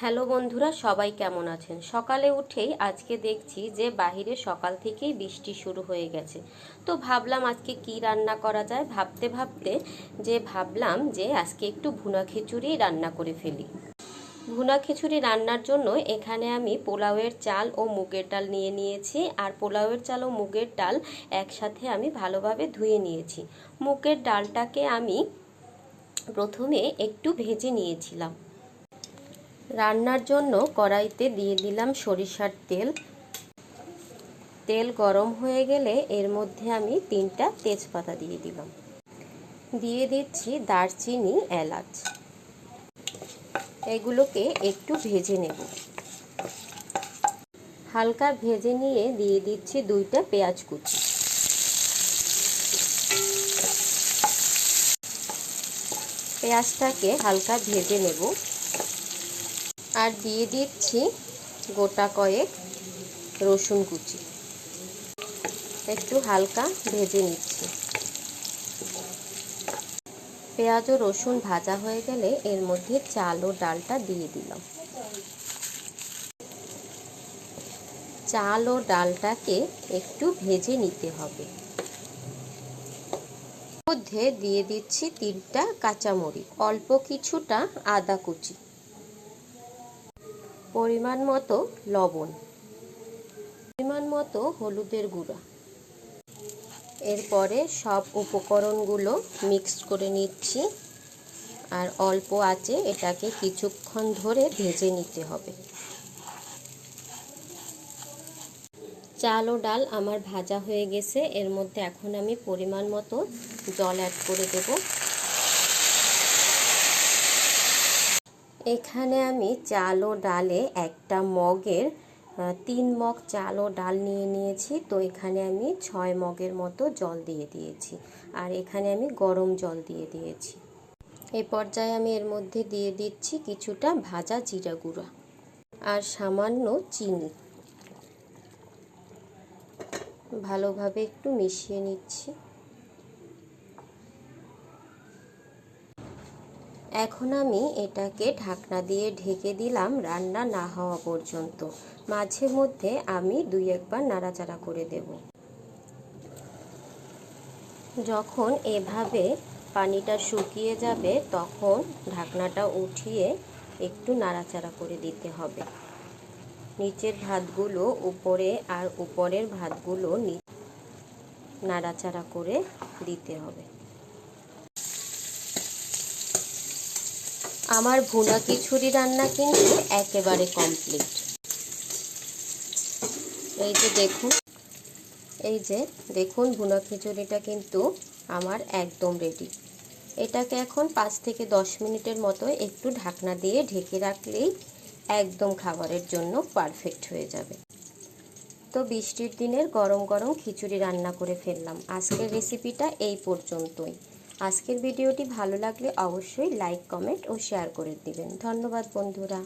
Hello বন্ধুরা, সবাই কেমন আছেন? সকালে উঠেই আজকে দেখছি যে বাহিরে সকাল থেকেই বৃষ্টি শুরু হয়ে গেছে। তো ভাবলাম আজকে কি রান্না করা যায়? ভাবতে ভাবতে যে ভাবলাম যে আজকে একটু ভুনা খিচুড়ি রান্না করে ফেলি। ভুনা খিচুড়ি রান্নার জন্য এখানে আমি পোলাওয়ের চাল ও মুগের ডাল নিয়ে নিয়েছি আর পোলাওয়ের চাল ও মুগের ডাল একসাথে আমি ভালোভাবে ধুয়ে নিয়েছি। মুগের ডালটাকে আমি প্রথমে একটু ভেজে নিয়েছিলাম। রান্নার জন্য কড়াইতে দিয়ে দিলাম সরিষার তেল। তেল গরম হয়ে গেলে এর মধ্যে আমি তিনটা তেজপাতা দিয়ে দিলাম। দিয়ে দিচ্ছি দারচিনি, এলাচ। এগুলোকে একটু ভেজে নেব। হালকা ভেজে নিয়ে দিয়ে দিচ্ছি দুইটা পেঁয়াজ কুচি। পেঁয়াজটাকে হালকা ভেজে নেব। আর দিয়ে দিচ্ছি গোটা কয়েক রসুন কুচি। একটু হালকা ভেজে নিচ্ছি। পেঁয়াজ ও রসুন ভাজা হয়ে গেলে এর মধ্যে চাল ও ডালটা দিয়ে দিলাম। চাল ও ডালটাকে একটু ভেজে নিতে হবে। মধ্যে দিয়ে দিচ্ছি তিনটা কাঁচামরিচ, অল্প কিছুটা আদা কুচি। পরিমাণ মতো লবণ, পরিমাণ মতো হলুদের গুঁড়া। এরপরে সব উপকরণগুলো মিক্স করে নিচ্ছি আর অল্প আঁচে এটাকে কিছুক্ষণ ধরে ভেজে নিতে হবে। চাল ও ডাল আমার ভাজা হয়ে গেছে, এর মধ্যে এখন আমি পরিমাণ মতো জল অ্যাড করে দেব। এখানে আমি চাল ও ডালে একটা মগের তিন মগ চাল ও ডাল নিয়ে নিয়েছি। তো এখানে আমি ছয় মগের মতো জল দিয়ে দিয়েছি। আর এখানে আমি গরম জল দিয়ে দিয়েছি। এই পর্যায়ে আমি এর মধ্যে দিয়ে দিচ্ছি কিছুটা ভাজা জিরা গুঁড়া আর সামান্য চিনি। ভালোভাবে একটু মিশিয়ে নিচ্ছি। এখন আমি এটাকে ঢাকনা দিয়ে ঢেকে দিলাম রান্না না হওয়া পর্যন্ত। মাঝে মধ্যে আমি দুই একবার নাড়াচাড়া করে দেব। যখন এভাবে পানিটা শুকিয়ে যাবে, তখন ঢাকনাটা উঠিয়ে একটু নাড়াচাড়া করে দিতে হবে। নিচের ভাতগুলো উপরে আর উপরের ভাতগুলো নাড়াচাড়া করে দিতে হবে। আমার ভুনা খিচুড়ি রান্না কিন্তু একেবারে কমপ্লিট এই যে দেখুন, এই যে দেখুন ভুনা খিচুড়িটা কিন্তু আমার একদম রেডি এটাকে এখন পাঁচ থেকে দশ মিনিটের মতো একটু ঢাকনা দিয়ে ঢেকে রাখলেই একদম খাবারের জন্য পারফেক্ট হয়ে যাবে। তো বৃষ্টির দিনের গরম গরম খিচুড়ি রান্না করে ফেললাম। আজকের রেসিপিটা এই পর্যন্তই। আজকের ভিডিওটি ভালো লাগলে অবশ্যই লাইক কমেন্ট ও শেয়ার করে দিবেন। ধন্যবাদ বন্ধুরা।